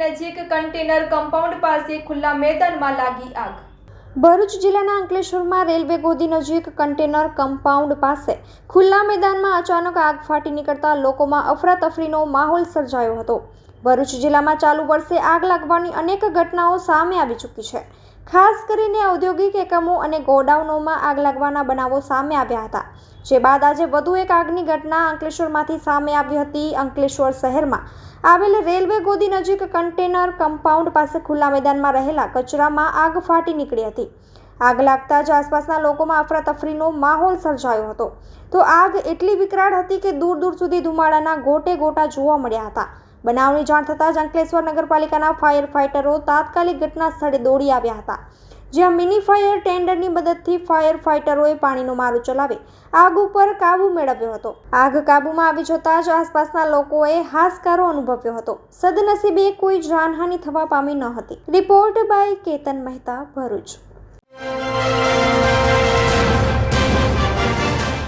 નજીક container compound પાસે ખુલ્લા મેદાનમાં લાગી આગ. ભરૂચ જિલ્લાના અંકલેશ્વરમાં રેલવે ગોદી નજીક કન્ટેનર કમ્પાઉન્ડ પાસે ખુલ્લા મેદાનમાં અચાનક આગ ફાટી નીકળતા લોકોમાં અફરાતફરીનો માહોલ સર્જાયો હતો. ભરૂચ જિલ્લામાં ચાલુ વર્ષે આગ લાગવાની અનેક ઘટનાઓ સામે આવી ચૂકી છે. ખાસ કરીને ઔદ્યોગિક એકમો અને ગોડાઉનોમાં આગ લાગવાના બનાવો સામે આવ્યા હતા. જે બાદ આજે વધુ એક આગની ઘટના અંકલેશ્વરમાંથી સામે આવી હતી. અંકલેશ્વર શહેરમાં આવેલ રેલવે ગોદી નજીક કન્ટેનર કમ્પાઉન્ડ પાસે ખુલ્લા મેદાનમાં રહેલા કચરામાં આગ ફાટી નીકળી હતી. આગ લાગતા જ આસપાસના લોકોમાં અફરાતફરીનો માહોલ સર્જાયો હતો. તો આગ એટલી વિકરાળ હતી કે દૂર દૂર સુધી ધુમાડાના ગોટે ગોટા જોવા મળ્યા હતા. બનાવની જાણ થતાં જ અંકલેશ્વર નગરપાલિકાના ફાયર ફાઇટરો તાત્કાલિક ઘટના સ્થળે દોડી આવ્યા હતા, જ્યાં મિની ફાયર ટેન્ડરની મદદથી ફાયર ફાઇટરોએ પાણીનો મારો ચલાવી આગ ઉપર કાબુ મેળવ્યો હતો. આગ કાબુમાં આવી જતાં જ આસપાસના લોકોએ હાશકારો અનુભવ્યો હતો. સદનસીબે કોઈ જાનહાનિ થવા પામી ન હતી. Report by Ketan Mehta Bharuch.